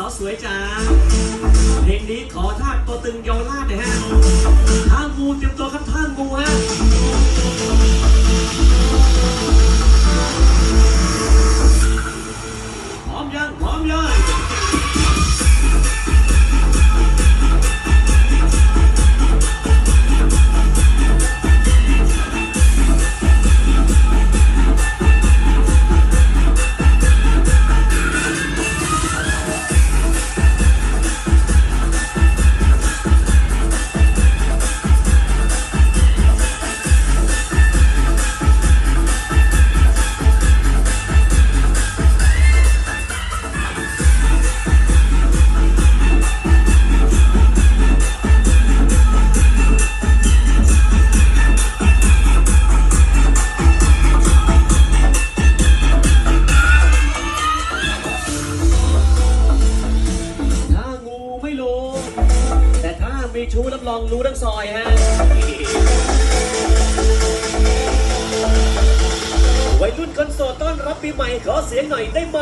สาวสวยจ้าเพลงนี้ขอท่าตัวตึงยอล่าชหน่ยฮะท่างูเตรียมตัวครับท่างูฮะ มีชู้รับรองรู้ทั้งซอยฮะวัยรุ่นคนโสดต้อนรับปีใหม่ขอเสียงหน่อยได้ไหม